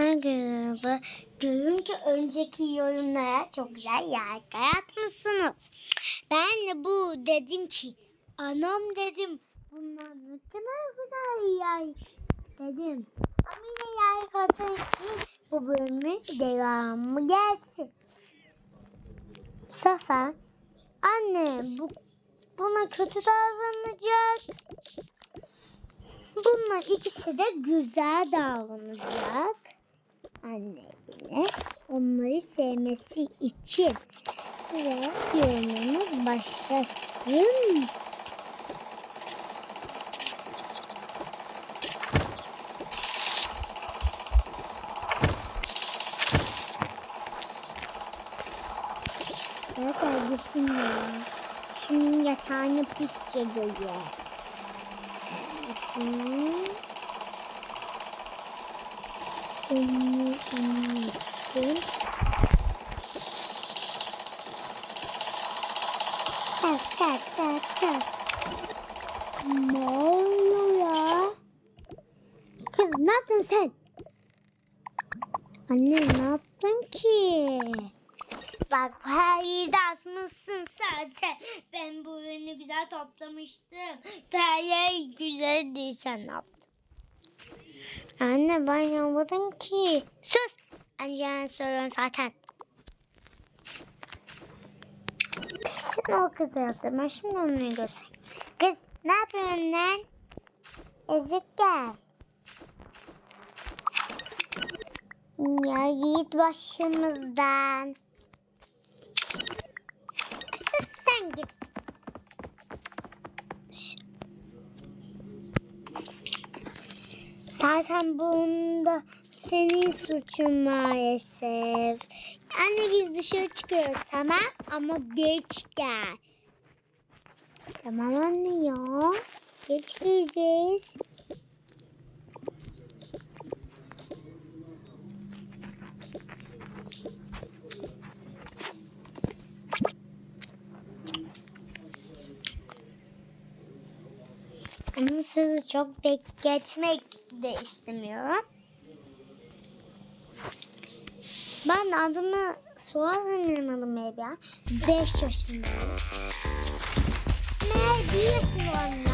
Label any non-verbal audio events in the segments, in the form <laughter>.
Merhaba. Görün ki önceki yorumlara çok güzel like atmışsınız. Ben de bu dedim ki anam dedim bunlar ne kadar güzel like dedim. Ama yine like atın ki bu bölümün devamı gelsin. Sefer anne bu buna kötü davranacak. Bunlar ikisi de güzel davranacak anneyle onları sevmesi için ve yorumumuz başlasın. Evet kardeşim ya. Şimdi yatağını pis geliyor. Bakın. Onu unuttum. Tak tak tak tak. Ne oluyor ya? Kız ne? Anne ne yaptın ki? Bak her yerde asmışsın zaten. Ben bu ürünü güzel toplamıştım. Her yer güzel değil sen yaptın? Anne ben yapmadım ki. Sus. Anne söylüyorum zaten. Kesin o kız yaptı. Ben şimdi onu görsem. Kız ne yapıyorsun lan? Ezik gel. Ya yiğit başımızdan. Sen git. Zaten bunda senin suçun maalesef. Anne biz dışarı çıkıyoruz tamam ama geç gel. Tamam anne ya. Geç geleceğiz. Ama sizi çok bekletmek de istemiyorum. Ben adımı sorarım benim adım Evya. 5 yaşındayım. Ne bir yaşında onlar?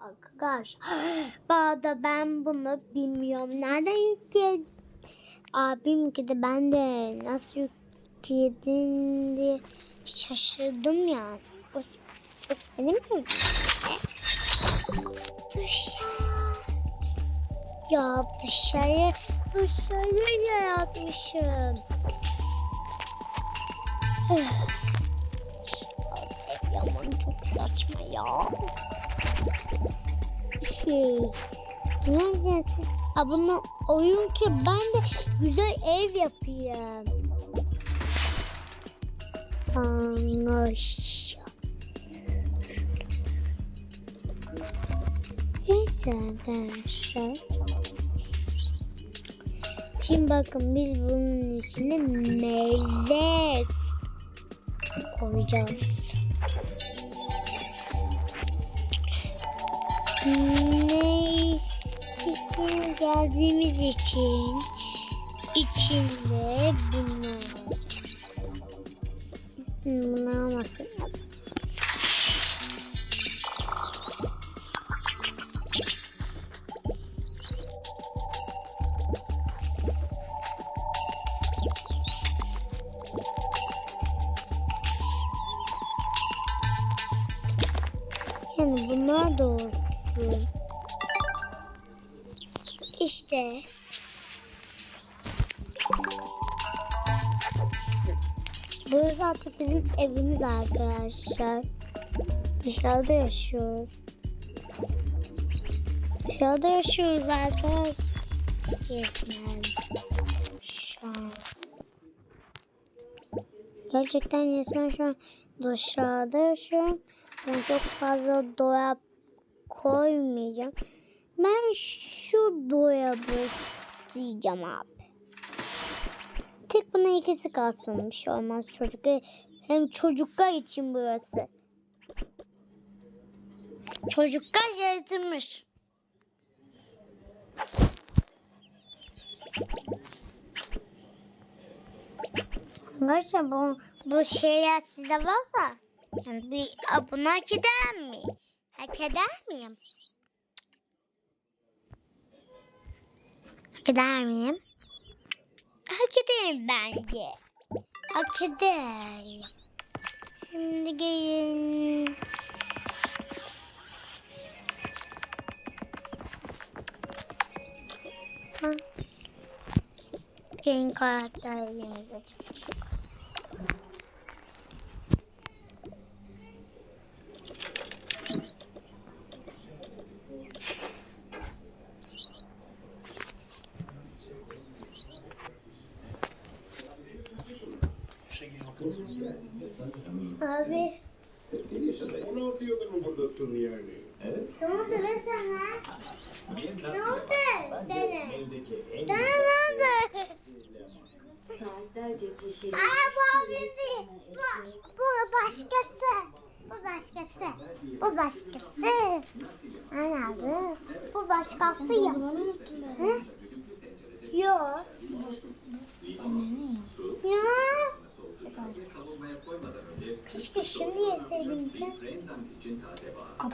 Arkadaşlar. <gasps> Bağda ben bunu bilmiyorum. Nereden yükledim? Abim de ben de nasıl yükledim diye şaşırdım ya. Bu, bu senin mi? Dışarı. Ya dışarı, dışarı yaratmışım. <sighs> Yaman çok saçma ya. Şey, nerede siz? Aa, bunu oyun ki ben de güzel ev yapayım. Anlaşıldı. Neyse arkadaşlar. Şimdi bakın biz bunun içine meyve koyacağız. Ne için geldiğimiz için içinde bunlar. Bunlar olmasın. Burası artık bizim evimiz arkadaşlar. Dışarıda yaşıyoruz. Dışarıda yaşıyoruz arkadaşlar. Gerçekten resmen şu an dışarıda yaşıyorum. Ben çok fazla dolap koymayacağım. Ben şu dolabı sileceğim abi. Tek buna ikisi kalsın. Bir şey olmaz çocuk. Hem çocuklar için burası. Çocuklar yaratılmış. Arkadaşlar bu, bu şeyler size varsa yani bir abone hak eder mi? Hak eder miyim? Hak eder miyim? değilim bence. Hak ederim. Şimdi gelin. Buradasın yani? Ne oldu be sana? Benim Ne oldu? Dene. Evdeki en Dene ne oldu? Saatlerce kişi Aa bu abim değil. Bu, bu başkası. Bu başkası. Bu başkası. Ana bu. Bu başkası ya. Hı? Yok. Ya. Keşke şimdi yeseydin sen.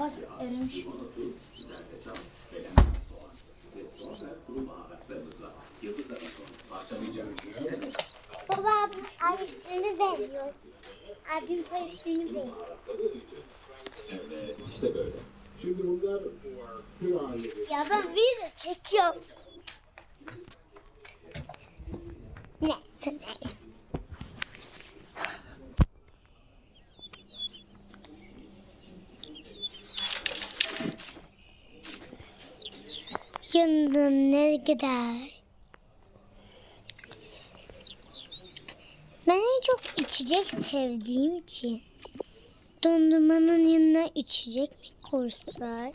Kapat erimiş. Baba abim ay üstünü veriyor. Abim pay üstünü veriyor. işte böyle. Şimdi bunlar halinde. Ya ben video çekiyorum. Neyse neyse. Yanından ne gider? Ben en çok içecek sevdiğim için dondurmanın yanına içecek mi koysak?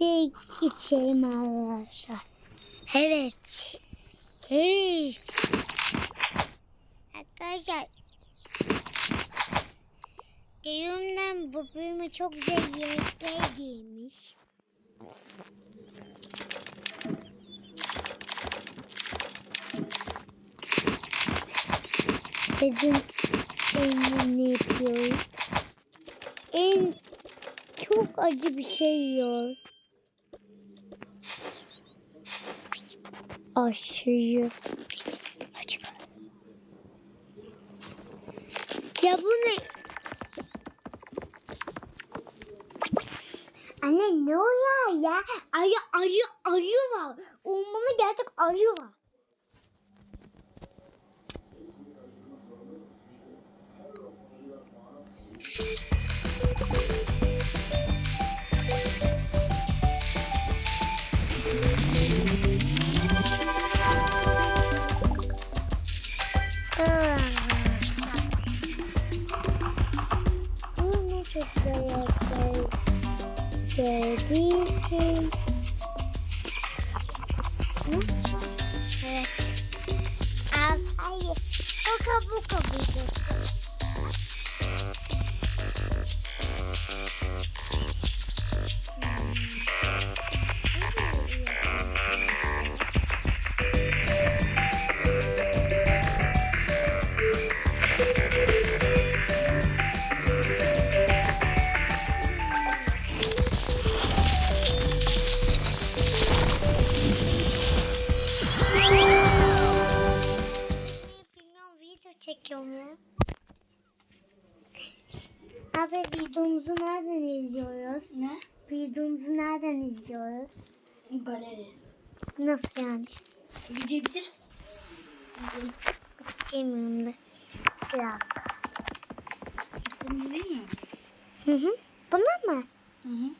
Direkt içelim arkadaşlar. Evet. Evet. Arkadaşlar. Evimden babamı çok güzel yemekler yemiş. Dedim en ne yapıyorum? En çok acı bir şey yiyor. Aşırı acı. Ya bu ne? Anne ne oluyor ya? Ayı ayı ayı var. Ormanda gerçek ayı var. Bunu Sevdiğim için. Evet. Al, hayır. Boka boka boka. Abi videomuzu nereden izliyoruz? Ne? Videomuzu nereden izliyoruz? Galeri. Nasıl yani? Videoyu bitir. İzleyelim. İstemiyorum da. Dakika. Bunu değil mi? Hı hı. Buna mı? Hı hı.